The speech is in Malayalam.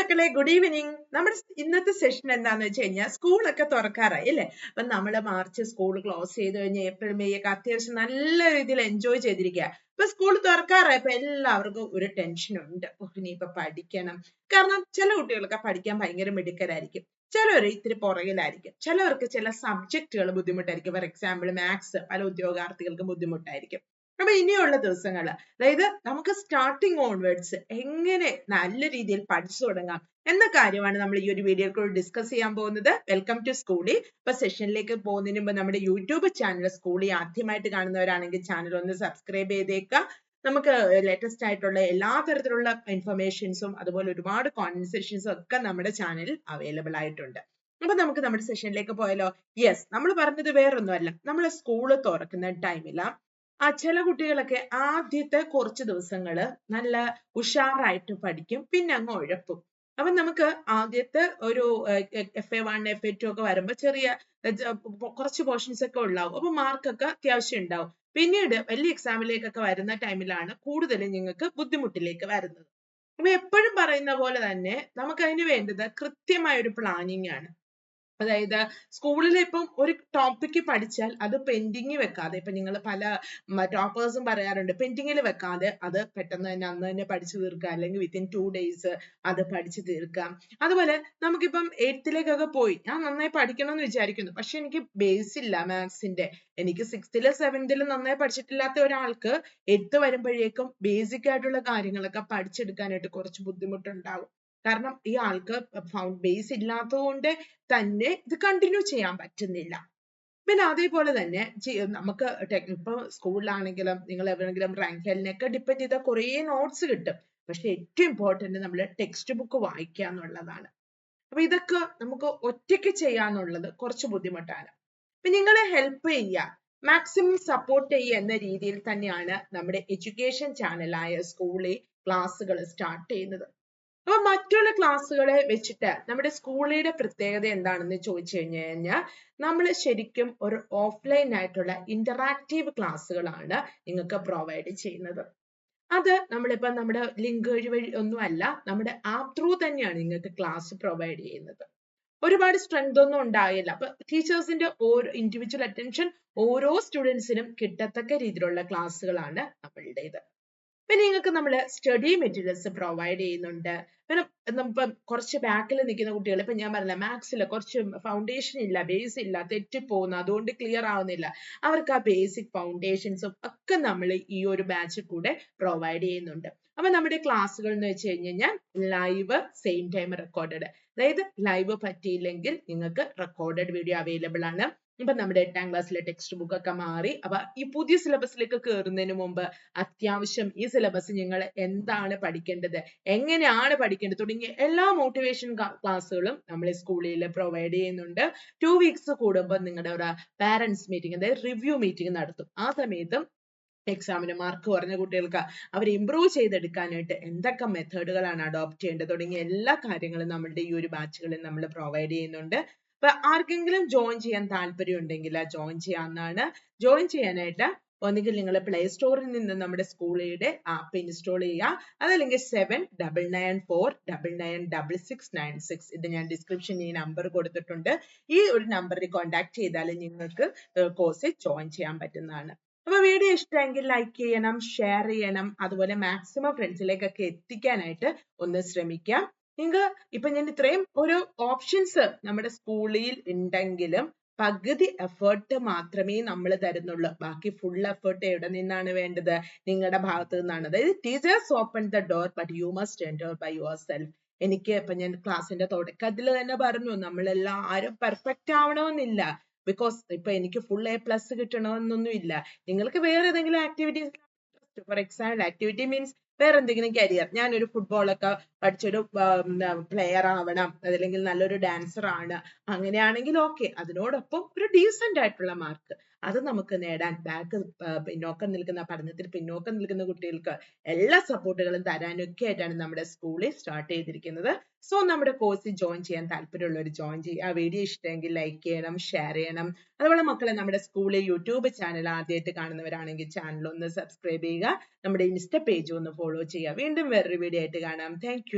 മക്കളെ ഗുഡ് ഈവനിങ് നമ്മുടെ ഇന്നത്തെ സെഷൻ എന്താന്ന് വെച്ച് കഴിഞ്ഞാൽ സ്കൂളൊക്കെ തുറക്കാറായി അല്ലേ? അപ്പൊ നമ്മൾ മാർച്ച് സ്കൂൾ ക്ലോസ് ചെയ്ത് കഴിഞ്ഞ് ഏപ്രിൽ മെയ് ഒക്കെ അത്യാവശ്യം നല്ല രീതിയിൽ എൻജോയ് ചെയ്തിരിക്കുക ഇപ്പൊ സ്കൂൾ തുറക്കാറായി ഇപ്പൊ എല്ലാവർക്കും ഒരു ടെൻഷൻ ഉണ്ട്. ഇനിയിപ്പൊ പഠിക്കണം. കാരണം ചില കുട്ടികൾക്ക് പഠിക്കാൻ ഭയങ്കര മിടുക്കരായിരിക്കും. ചിലവർ ഇത്തിരി പുറകിലായിരിക്കും. ചിലവർക്ക് ചില സബ്ജക്റ്റുകൾ ബുദ്ധിമുട്ടായിരിക്കും. ഫോർ എക്സാമ്പിൾ മാത്സ് പല ഉദ്യോഗാർത്ഥികൾക്ക് ബുദ്ധിമുട്ടായിരിക്കും. അപ്പൊ ഇനിയുള്ള ദിവസങ്ങൾ അതായത് നമുക്ക് സ്റ്റാർട്ടിങ് ഓൺവേർഡ്സ് എങ്ങനെ നല്ല രീതിയിൽ പഠിച്ചു തുടങ്ങാം എന്ന കാര്യമാണ് നമ്മൾ ഈ ഒരു വീഡിയോയിൽ കൂടെ ഡിസ്കസ് ചെയ്യാൻ പോകുന്നത്. വെൽക്കം ടു സ്കൂളി ഇപ്പൊ സെഷനിലേക്ക് പോകുന്നതിന് മുമ്പ് നമ്മുടെ യൂട്യൂബ് ചാനൽ സ്കൂളി ആദ്യമായിട്ട് കാണുന്നവരാണെങ്കിൽ ചാനൽ ഒന്ന് സബ്സ്ക്രൈബ് ചെയ്തേക്കുക നമുക്ക് ലേറ്റസ്റ്റ് ആയിട്ടുള്ള എല്ലാ തരത്തിലുള്ള ഇൻഫർമേഷൻസും അതുപോലെ ഒരുപാട് കോൺവെർസേഷൻസും ഒക്കെ നമ്മുടെ ചാനലിൽ അവൈലബിൾ ആയിട്ടുണ്ട്. അപ്പൊ നമുക്ക് നമ്മുടെ സെഷനിലേക്ക് പോയാലോ? യെസ് നമ്മൾ പറഞ്ഞത് വേറൊന്നുമല്ല. നമ്മൾ സ്കൂൾ തുറക്കുന്ന ടൈമില ആ ചില കുട്ടികളൊക്കെ ആദ്യത്തെ കുറച്ച് ദിവസങ്ങൾ നല്ല ഉഷാറായിട്ട് പഠിക്കും പിന്നെ അങ്ങ് ഉഴപ്പും അപ്പൊ നമുക്ക് ആദ്യത്തെ ഒരു F A one F A two ഒക്കെ വരുമ്പോൾ ചെറിയ കുറച്ച് പോർഷൻസ് ഒക്കെ ഉണ്ടാവും അപ്പൊ മാർക്കൊക്കെ അത്യാവശ്യം ഉണ്ടാവും പിന്നീട് വലിയ എക്സാമിലേക്കൊക്കെ വരുന്ന ടൈമിലാണ് കൂടുതലും നിങ്ങൾക്ക് ബുദ്ധിമുട്ടിലേക്ക് വരുന്നത്. അപ്പൊ എപ്പോഴും പറയുന്ന പോലെ തന്നെ നമുക്ക് അതിന് വേണ്ടത് കൃത്യമായ ഒരു പ്ലാനിങ് ആണ്. അതായത് സ്കൂളിൽ ഇപ്പം ഒരു ടോപ്പിക്ക് പഠിച്ചാൽ അത് പെൻഡിങ് വെക്കാതെ ഇപ്പൊ നിങ്ങൾ പല ടോപ്പേഴ്സും പറയാറുണ്ട് പെൻഡിങ്ങിൽ വെക്കാതെ അത് പെട്ടെന്ന് തന്നെ അന്ന് തന്നെ പഠിച്ചു തീർക്കുക അല്ലെങ്കിൽ വിത്തിൻ ടു ഡേയ്സ് അത് പഠിച്ചു തീർക്കാം അതുപോലെ നമുക്കിപ്പം എയ്ത്തിലേക്കൊക്കെ പോയി ഞാൻ നന്നായി പഠിക്കണം എന്ന് വിചാരിക്കുന്നു പക്ഷെ എനിക്ക് ബേസ് ഇല്ല മാത്സിന്റെ എനിക്ക് സിക്സ്ത്തിലും സെവൻത്തിലും നന്നായി പഠിച്ചിട്ടില്ലാത്ത ഒരാൾക്ക് എയ്ത്ത് വരുമ്പോഴേക്കും ബേസിക് ആയിട്ടുള്ള കാര്യങ്ങളൊക്കെ പഠിച്ചെടുക്കാനായിട്ട് കുറച്ച് ബുദ്ധിമുട്ടുണ്ടാവും. കാരണം ഈ ആൾക്ക് ഫൗണ്ട് ബേസ് ഇല്ലാത്തതുകൊണ്ട് തന്നെ ഇത് കണ്ടിന്യൂ ചെയ്യാൻ പറ്റുന്നില്ല. പിന്നെ അതേപോലെ തന്നെ നമുക്ക് ഇപ്പൊ സ്കൂളിലാണെങ്കിലും നിങ്ങൾ എവിടെയെങ്കിലും റാങ്ക് ഫയലിനൊക്കെ ഡിപ്പെൻഡ് ചെയ്ത കുറേ നോട്ട്സ് കിട്ടും. പക്ഷെ ഏറ്റവും ഇമ്പോർട്ടന്റ് നമ്മൾ ടെക്സ്റ്റ് ബുക്ക് വായിക്കുക എന്നുള്ളതാണ്. അപ്പൊ ഇതൊക്കെ നമുക്ക് ഒറ്റയ്ക്ക് ചെയ്യാന്നുള്ളത് കുറച്ച് ബുദ്ധിമുട്ടാണ്. അപ്പൊ നിങ്ങളെ ഹെൽപ്പ് ചെയ്യുക മാക്സിമം സപ്പോർട്ട് ചെയ്യുക എന്ന രീതിയിൽ തന്നെയാണ് നമ്മുടെ എഡ്യൂക്കേഷൻ ചാനലായ സ്കൂളിൽ ക്ലാസ്സുകൾ സ്റ്റാർട്ട് ചെയ്യുന്നത്. അപ്പൊ മറ്റുള്ള ക്ലാസ്സുകളെ വെച്ചിട്ട് നമ്മുടെ സ്കൂളിയുടെ പ്രത്യേകത എന്താണെന്ന് ചോദിച്ചു കഴിഞ്ഞു കഴിഞ്ഞാൽ നമ്മൾ ശരിക്കും ഒരു ഓഫ്ലൈൻ ആയിട്ടുള്ള ഇന്ററാക്റ്റീവ് ക്ലാസ്സുകളാണ് നിങ്ങൾക്ക് പ്രൊവൈഡ് ചെയ്യുന്നത്. അത് നമ്മളിപ്പോ നമ്മുടെ ലിങ്ക് വഴി വഴി ഒന്നുമല്ല നമ്മുടെ ആപ്പ് ത്രൂ തന്നെയാണ് നിങ്ങൾക്ക് ക്ലാസ് പ്രൊവൈഡ് ചെയ്യുന്നത്. ഒരുപാട് സ്ട്രെങ്ത് ഒന്നും ഉണ്ടാകില്ല. അപ്പൊ ടീച്ചേഴ്സിന്റെ ഓരോ ഇൻഡിവിജ്വൽ അറ്റൻഷൻ ഓരോ സ്റ്റുഡൻസിനും കിട്ടത്തക്ക രീതിയിലുള്ള ക്ലാസ്സുകളാണ് നമ്മളുടേത്. പിന്നെ നിങ്ങൾക്ക് നമ്മൾ സ്റ്റഡി മെറ്റീരിയൽസ് പ്രൊവൈഡ് ചെയ്യുന്നുണ്ട്. പിന്നെ ഇപ്പം കുറച്ച് ബാക്കിൽ നിൽക്കുന്ന കുട്ടികൾ ഇപ്പം ഞാൻ പറഞ്ഞില്ല മാത്സിൽ കുറച്ച് ഫൗണ്ടേഷൻ ഇല്ല ബേസ് ഇല്ല തെറ്റിപ്പോകുന്നു അതുകൊണ്ട് ക്ലിയർ ആവുന്നില്ല. അവർക്ക് ആ ബേസിക് ഫൗണ്ടേഷൻസും ഒക്കെ നമ്മൾ ഈ ഒരു ബാച്ചിൽ കൂടെ പ്രൊവൈഡ് ചെയ്യുന്നുണ്ട്. അപ്പം നമ്മുടെ ക്ലാസ്സുകൾ എന്ന് വെച്ച് കഴിഞ്ഞ് കഴിഞ്ഞാൽ ലൈവ് സെയിം ടൈം റെക്കോർഡഡ് അതായത് ലൈവ് പറ്റിയില്ലെങ്കിൽ നിങ്ങൾക്ക് റെക്കോർഡഡ് വീഡിയോ അവൈലബിൾ ആണ്. ഇപ്പൊ നമ്മുടെ എട്ടാം ക്ലാസ്സിലെ ടെക്സ്റ്റ് ബുക്ക് ഒക്കെ മാറി. അപ്പൊ ഈ പുതിയ സിലബസിലേക്ക് കയറുന്നതിന് മുമ്പ് അത്യാവശ്യം ഈ സിലബസ് നിങ്ങൾ എന്താണ് പഠിക്കേണ്ടത്? എങ്ങനെയാണ് പഠിക്കേണ്ടത്? തുടങ്ങിയ എല്ലാ മോട്ടിവേഷൻ ക്ലാസ്സുകളും നമ്മൾ സ്കൂളിൽ പ്രൊവൈഡ് ചെയ്യുന്നുണ്ട്. ടു വീക്സ് കൂടുമ്പോൾ നിങ്ങളുടെ ഒരു പാരന്റ്സ് മീറ്റിംഗ് അതായത് റിവ്യൂ മീറ്റിംഗ് നടത്തും. ആ സമയത്തും എക്സാമിന് മാർക്ക് കുറഞ്ഞ കുട്ടികൾക്ക് അവർ ഇമ്പ്രൂവ് ചെയ്തെടുക്കാനായിട്ട് എന്തൊക്കെ മെത്തേഡുകളാണ് അഡോപ്റ്റ് ചെയ്യേണ്ടത്? തുടങ്ങിയ എല്ലാ കാര്യങ്ങളും നമ്മളുടെ ഈ ഒരു ബാച്ചുകളിൽ നമ്മൾ പ്രൊവൈഡ് ചെയ്യുന്നുണ്ട്. അപ്പൊ ആർക്കെങ്കിലും ജോയിൻ ചെയ്യാൻ താല്പര്യം ഉണ്ടെങ്കിൽ ജോയിൻ ചെയ്യാവുന്നതാണ്. ജോയിൻ ചെയ്യാനായിട്ട് ഒന്നുകിൽ നിങ്ങൾ പ്ലേ സ്റ്റോറിൽ നിന്ന് നമ്മുടെ സ്കൂളിയുടെ ആപ്പ് ഇൻസ്റ്റാൾ ചെയ്യുക. അതല്ലെങ്കിൽ seven double nine four double nine double six nine six ഇത് ഞാൻ ഡിസ്ക്രിപ്ഷനിൽ ഈ നമ്പർ കൊടുത്തിട്ടുണ്ട്. ഈ ഒരു നമ്പറിൽ കോൺടാക്ട് ചെയ്താൽ നിങ്ങൾക്ക് കോഴ്സിൽ ജോയിൻ ചെയ്യാൻ പറ്റുന്നതാണ്. അപ്പൊ വീഡിയോ ഇഷ്ടമെങ്കിൽ ലൈക്ക് ചെയ്യണം ഷെയർ ചെയ്യണം അതുപോലെ മാക്സിമം ഫ്രണ്ട്സിലേക്കൊക്കെ എത്തിക്കാനായിട്ട് ഒന്ന് ശ്രമിക്കാം. നിങ്ങൾക്ക് ഇപ്പൊ ഞാൻ ഇത്രയും ഒരു ഓപ്ഷൻസ് നമ്മുടെ സ്കൂളിൽ ഉണ്ടെങ്കിലും പകുതി എഫേർട്ട് മാത്രമേ നമ്മൾ തരുന്നുള്ളൂ. ബാക്കി ഫുൾ എഫേർട്ട് എവിടെ നിന്നാണ് വേണ്ടത്? നിങ്ങളുടെ ഭാഗത്തു നിന്നാണ്. അതായത് teachers open the door but you must enter by yourself എനിക്ക് ഇപ്പൊ ഞാൻ ക്ലാസ്സിന്റെ തുടക്കത്തിൽ തന്നെ പറഞ്ഞു നമ്മളെല്ലാം നമ്മളെല്ലാവരും പെർഫെക്റ്റ് ആവണമെന്നില്ല. ബിക്കോസ് ഇപ്പൊ എനിക്ക് ഫുൾ എ പ്ലസ് കിട്ടണമെന്നൊന്നും ഇല്ല നിങ്ങൾക്ക് വേറെ ഏതെങ്കിലും activities for example activity means വേറെ എന്തെങ്കിലും കരിയർ ഞാനൊരു ഫുട്ബോളൊക്കെ പഠിച്ചൊരു പ്ലെയർ ആവണം. അതല്ലെങ്കിൽ നല്ലൊരു ഡാൻസർ ആണ്. അങ്ങനെയാണെങ്കിൽ ഓക്കെ അതിനോടൊപ്പം ഒരു ഡീസന്റ് ആയിട്ടുള്ള മാർക്ക് അത് നമുക്ക് നേടാൻ ബാക്ക് പിന്നോക്കം നിൽക്കുന്ന പഠനത്തിൽ പിന്നോക്കം നിൽക്കുന്ന കുട്ടികൾക്ക് എല്ലാ സപ്പോർട്ടുകളും തരാനൊക്കെ ആയിട്ടാണ് നമ്മുടെ സ്കൂളിൽ സ്റ്റാർട്ട് ചെയ്തിരിക്കുന്നത്. സോ നമ്മുടെ കോഴ്സിൽ ജോയിൻ ചെയ്യാൻ താല്പര്യമുള്ളവർ ജോയിൻ ചെയ്യുക. ആ വീഡിയോ ഇഷ്ടമെങ്കിൽ ലൈക്ക് ചെയ്യണം ഷെയർ ചെയ്യണം. അതുപോലെ മക്കളെ നമ്മുടെ സ്കൂളിൽ യൂട്യൂബ് ചാനൽ ആദ്യമായിട്ട് കാണുന്നവരാണെങ്കിൽ ചാനൽ ഒന്ന് സബ്സ്ക്രൈബ് ചെയ്യുക. നമ്മുടെ ഇൻസ്റ്റ പേജ് ഒന്ന് ഫോളോ ചെയ്യുക വീണ്ടും വേറൊരു വീഡിയോ ആയിട്ട് കാണാം. താങ്ക്